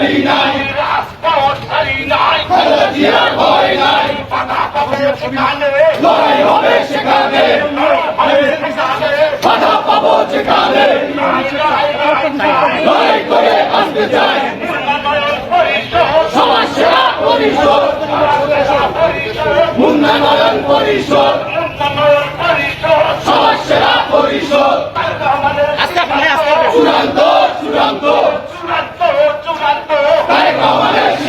নাই রাজপথ ভয় সেখানে লড়াই হবে সেখানে বাধা পাবো যেখানে লড়াই করে আসতে চাই। সমাজ সেবা পরিষদ উন্নয়ন পরিষদ সমাজ সেবা পরিষদ চূড়ান্ত